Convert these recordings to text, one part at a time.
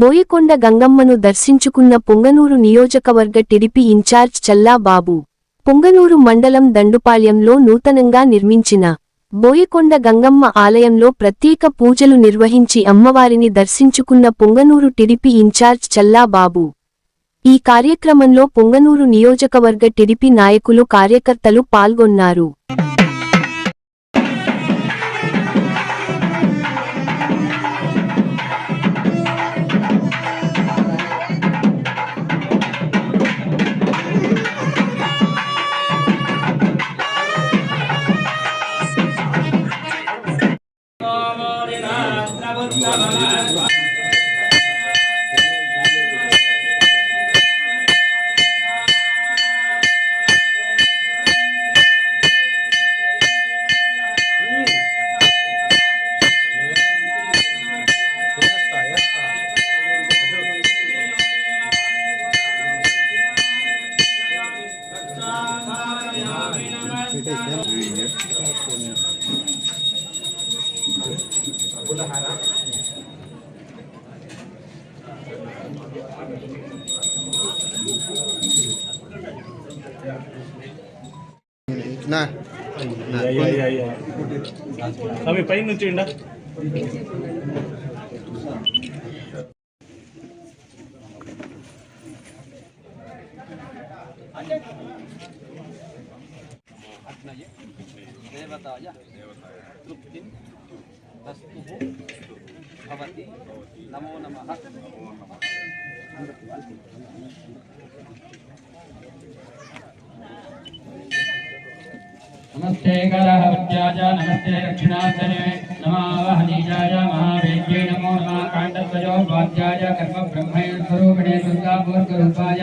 బోయకొండ గంగమ్మను దర్శించుకున్న పొంగనూరు నియోజకవర్గ TDP incharge Challa బాబు మండలం దండుపాళ్యంలో నూతనంగా నిర్మించిన బోయకొండ గంగమ్మ ఆలయంలో ప్రత్యేక పూజలు నిర్వహించి అమ్మవారిని దర్శించుకున్న పొంగనూరు టిడిపి ఇన్ఛార్జ్ చల్లా బాబు ఈ కార్యక్రమంలో పొంగనూరు నియోజకవర్గ టిడిపి నాయకులు కార్యకర్తలు పాల్గొన్నారు. నా స్వామి పైన నుంచి ఇండా దేవతాయ తృప్తిం వస్తు భవతి నమో నమ नमस्ते करहवत्याय नमस्ते दक्षिणासने नमावहनीजाय महावेद्यै नमो नमः काण्डध्वजोर्वाद्याय कर्मब्रह्मणे स्वरूपिणे दुर्गापूर्वरूपाय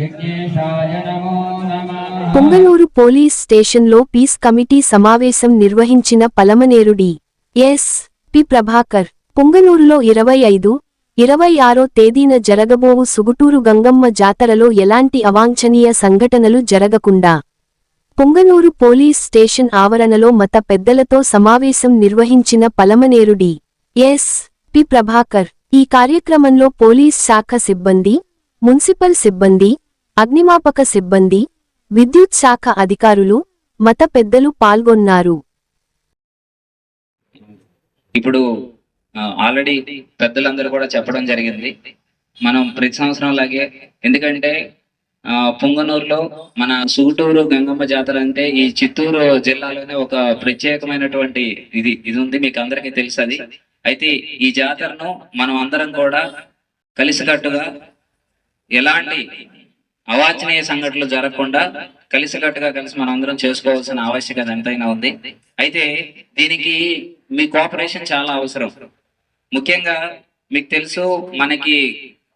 यज्ञेशाय नमो नमः పొంగనూరు పోలీస్ స్టేషన్లో పీస్ కమిటీ సమావేశం నిర్వహించిన పలమనేరుడి ఎస్ పి ప్రభాకర్ పొంగనూరులో ఇరవై ఐదు ఇరవై ఆరో తేదీన జరగబోవు సుగుటూరు గంగమ్మ జాతరలో ఎలాంటి అవాంఛనీయ సంఘటనలు జరగకుండా పొంగనూరు పోలీస్ స్టేషన్ ఆవరణలో మత పెద్దలతో సమావేశం నిర్వహించిన పలమనేరుడి ఎస్. పి. ప్రభాకర్. ఈ కార్యక్రమంలో పోలీస్ శాఖ సిబ్బంది మున్సిపల్ సిబ్బంది అగ్నిమాపక సిబ్బంది విద్యుత్ శాఖ అధికారులు మత పెద్దలు పాల్గొన్నారు. ఇప్పుడు ఆల్రెడీ పెద్దలందరూ కూడా చెప్పడం జరిగింది. మనం ప్రతి సంవత్సరం లాగే ఎందుకంటే పుంగనూరులో మన సుగుటూరు గంగమ్మ జాతర అంటే ఈ చిత్తూరు జిల్లాలోనే ఒక ప్రత్యేకమైనటువంటి ఇది ఇది ఉంది మీకు అందరికీ తెలుసు అది అయితే ఈ జాతరను మనం అందరం కూడా కలిసికట్టుగా ఎలాంటి అవాంఛనీయ సంఘటనలు జరగకుండా కలిసికట్టుగా కలిసి మనం అందరం చేసుకోవాల్సిన ఆవశ్యకత ఎంతైనా ఉంది. అయితే దీనికి మీ కోఆపరేషన్ చాలా అవసరం. ముఖ్యంగా మీకు తెలుసు మనకి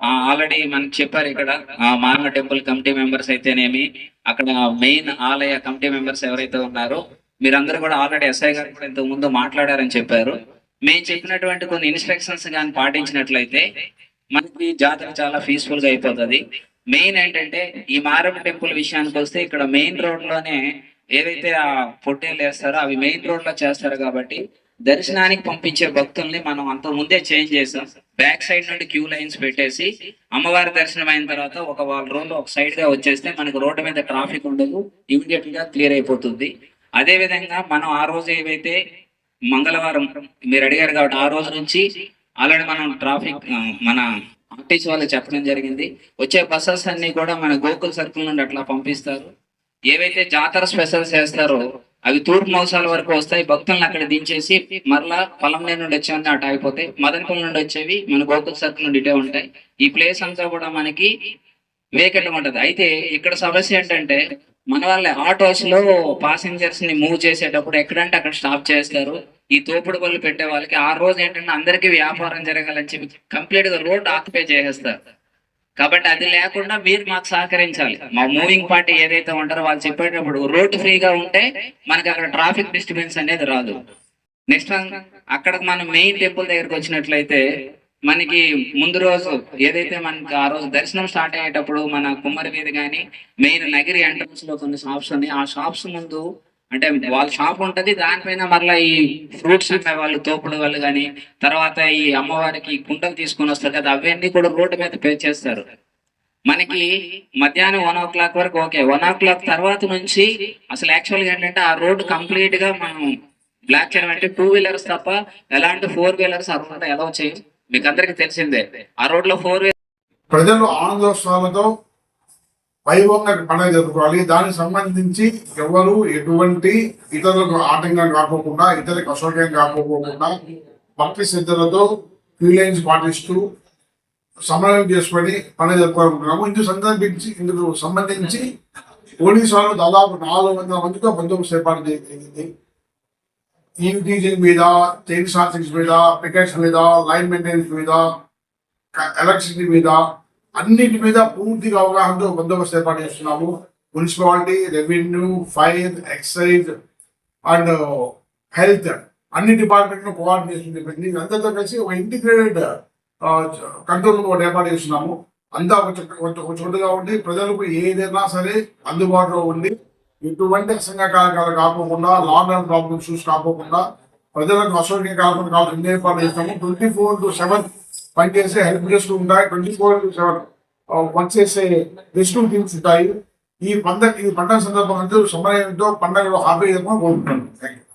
ఆల్రెడీ మనకి చెప్పారు ఇక్కడ ఆ, మానవ టెంపుల్ కమిటీ మెంబర్స్ అయితేనేమి అక్కడ మెయిన్ ఆలయ కమిటీ మెంబర్స్ ఎవరైతే ఉన్నారో మీరందరూ కూడా ఆల్రెడీ ఎస్ఐ గారు కూడా ఇంతకు ముందు మాట్లాడారని చెప్పారు. మేము చెప్పినటువంటి కొన్ని ఇన్స్ట్రక్షన్స్ కానీ పాటించినట్లయితే మనకి జాతర చాలా పీస్ఫుల్గా అయిపోతుంది. మెయిన్ ఏంటంటే ఈ మారం టెంపుల్ విషయానికి వస్తే ఇక్కడ మెయిన్ రోడ్లోనే ఏదైతే ఆ పొట్టేలు వేస్తారో అవి మెయిన్ రోడ్లో చేస్తారు కాబట్టి దర్శనానికి పంపించే భక్తుల్ని మనం అంత ముందే చేంజ్ చేసాం. బ్యాక్ సైడ్ నుండి క్యూ లైన్స్ పెట్టేసి అమ్మవారి దర్శనం అయిన తర్వాత ఒక వాళ్ళ రోజు ఒక సైడ్గా వచ్చేస్తే మనకు రోడ్డు మీద ట్రాఫిక్ ఉండదు ఇమీడియట్గా క్లియర్ అయిపోతుంది. అదే విధంగా మనం ఆ రోజు ఏవైతే మంగళవారం మీరు అడిగారు కాబట్టి ఆ రోజు నుంచి ఆల్రెడీ మనం ట్రాఫిక్ మన ఆర్టీసీ వాళ్ళకి చెప్పడం జరిగింది. వచ్చే బస్సెస్ అన్ని కూడా మన గోకుల్ సర్కిల్ నుండి అట్లా పంపిస్తారు. ఏవైతే జాతర స్పెషల్స్ చేస్తారో అవి తూర్పు మోసాల వరకు వస్తాయి. భక్తులను అక్కడ దించేసి మరలా పొలంలో నుండి వచ్చేవన్నీ అటు అయిపోతాయి మదనపల్లి నుండి వచ్చేవి మన గోకుల సర్కిల్ నుండి ఇటే ఉంటాయి. ఈ ప్లేస్ అంతా కూడా మనకి వేకెంట్ ఉంటది. అయితే ఇక్కడ సమస్య ఏంటంటే మన వాళ్ళ ఆటోస్లో పాసెంజర్స్ని మూవ్ చేసేటప్పుడు ఎక్కడంటే అక్కడ స్టాప్ చేస్తారు. ఈ తోపుడు పళ్ళు పెట్టే వాళ్ళకి ఆ రోజు ఏంటంటే అందరికీ వ్యాపారం జరగాలని చెప్పి కంప్లీట్గా రోడ్ ఆక్యుపై చేసేస్తారు. కాబట్టి అది లేకుండా మీరు మాకు సహకరించాలి. మా మూవింగ్ పార్టీ ఏదైతే ఉంటారో వాళ్ళు చెప్పేటప్పుడు రోడ్ ఫ్రీగా ఉంటే మనకి అక్కడ ట్రాఫిక్ డిస్టర్బెన్స్ అనేది రాదు. నెక్స్ట్ అక్కడ మనం మెయిన్ టెంపుల్ దగ్గరకు వచ్చినట్లయితే మనకి ముందు రోజు ఏదైతే మనకి ఆ రోజు దర్శనం స్టార్ట్ అయ్యేటప్పుడు మన కుమ్మరి మీద కానీ మెయిన్ నగిరి ఎంట్రన్స్లో కొన్ని షాప్స్ ఉన్నాయి. ఆ షాప్స్ ముందు అంటే వాళ్ళ షాప్ ఉంటది దానిపైన మరలా ఈ ఫ్రూట్స్ అమ్మే వాళ్ళు తోపుడు వాళ్ళు కానీ తర్వాత ఈ అమ్మవారికి కుండలు తీసుకొని వస్తారు కదా అవన్నీ కూడా రోడ్డు మీద పే చేస్తారు మనకి మధ్యాహ్నం వన్ ఓ క్లాక్ వరకు ఓకే వన్ ఓ క్లాక్ తర్వాత నుంచి అసలు యాక్చువల్గా ఏంటంటే ఆ రోడ్డు కంప్లీట్గా మనం బ్లాక్ చేయడం అంటే టూ వీలర్స్ తప్ప ఎలాంటి ఫోర్ వీలర్స్ ఆ రోడ్ ఎలా చేయం మీకు అందరికి తెలిసిందే. ఆ రోడ్లో ఫోర్ ప్రజలు ఆనందోత్సవాలతో వైభవంగా పండుగ జరుపుకోవాలి. దానికి సంబంధించి ఎవరు ఎటువంటి ఇతరులకు ఆటంకం కాకోకుండా ఇతరులకు అసౌకర్యం కాకోకుండా భక్తి శ్రద్ధలతో క్యూ పాటిస్తూ సమన్వయం చేసుకొని పండుగ జరుపుకోవాలనుకుంటున్నాము. ఇందుకు సందర్భించి ఇందుకు సంబంధించి పోలీసు వాళ్ళు దాదాపు నాలుగు వందల మందితో బందోబస్తు ఏర్పాటు జరిగింది ఈవిటీజింగ్ మీద చైన్ స్టార్టింగ్స్ మీద పికెట్స్ మీద లైన్ మెయింటెనెన్స్ మీద ఎలక్ట్రిసిటీ మీద అన్నిటి మీద పూర్తిగా అవగాహనతో బందోబస్తు ఏర్పాటు చేస్తున్నాము. Municipality revenue fire excise and health అన్ని డిపార్ట్మెంట్ కోఆర్డినేషన్ చెప్పింది అందరితో కలిసి ఒక ఇంటిగ్రేటెడ్ కంట్రోల్ రూమ్ ఒకటి ఏర్పాటు చేస్తున్నాము. అంతా ఒక ఒక చోటుగా ఉండి ప్రజలకు ఏదైనా సరే అందుబాటులో ఉండి ఎటువంటి అసంఘ కార్యక్రమాలు కాకోకుండా లాంగ్ అండ్ ప్రాబ్లమ్స్ ఇష్యూస్ ప్రజలకు అసౌకర్యం కాకుండా కావాలి ఏర్పాటు చేస్తాము. ట్వంటీ ఫోర్ టు సెవెన్ పనిచేసే హెల్ప్ డెస్క్ ఉంటాయి twenty four to seven work చేసే రెస్క్యూ టీమ్స్ ఉంటాయి ఈ పండగ ఈ పండగ సందర్భంగా సమయంతో పండగలో హాపీ చెప్పడం కోరుకుంటున్నాను థ్యాంక్ యూ